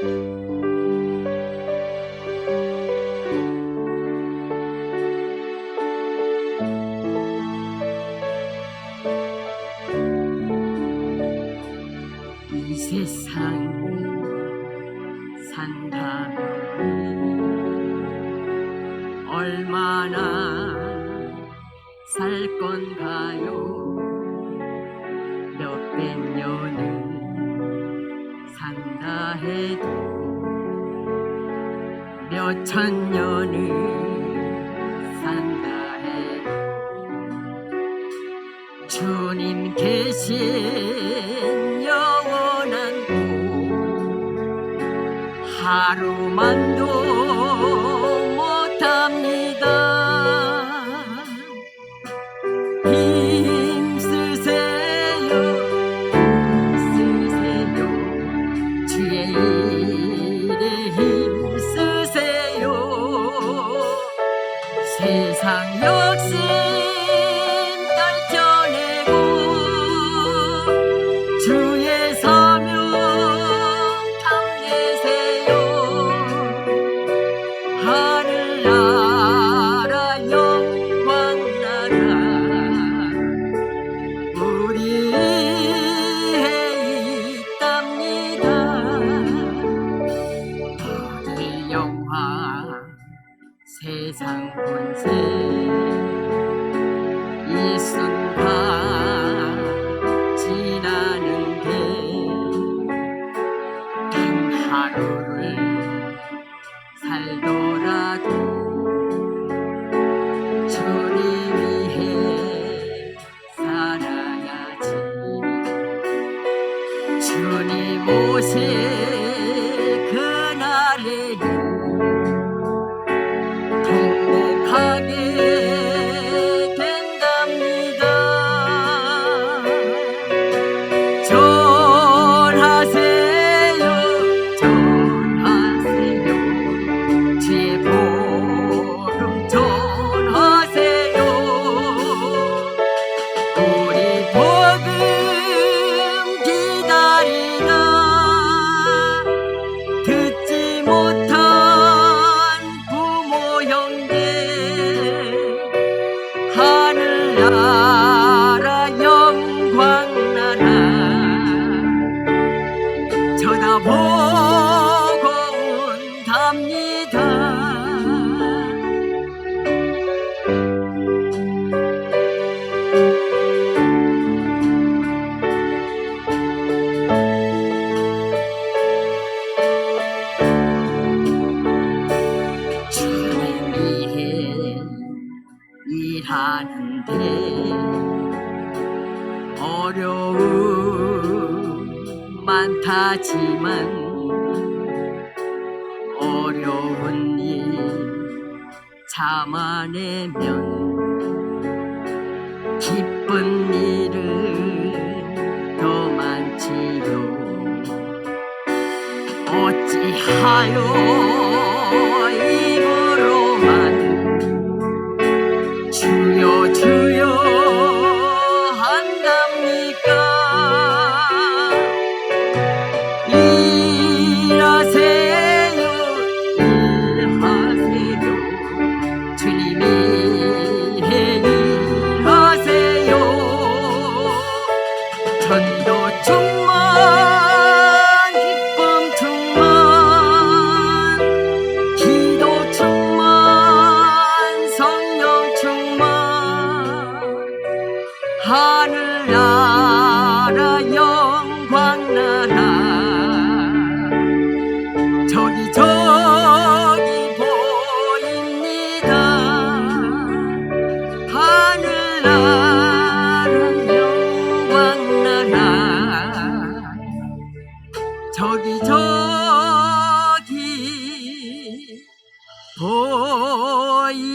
이 세상 산다니 얼마나 살 건가요? 몇백 년을 산다 해도 몇 천 년을 산다 해도 주님 계신 영원한 곳 하루만도 세상 역신 세상 본세 이 순간 지나는 게단 하루를 살더라도 주님 위해 살아야지. 주님 오실 일하는데 어려움 많다지만 어려운 일 참아내면 기쁜 일은 더 많지요. 어찌하여 하늘나라 영광나라. 저기 저기 보입니다. 하늘나라 영광나라. 저기 저기 보입니다.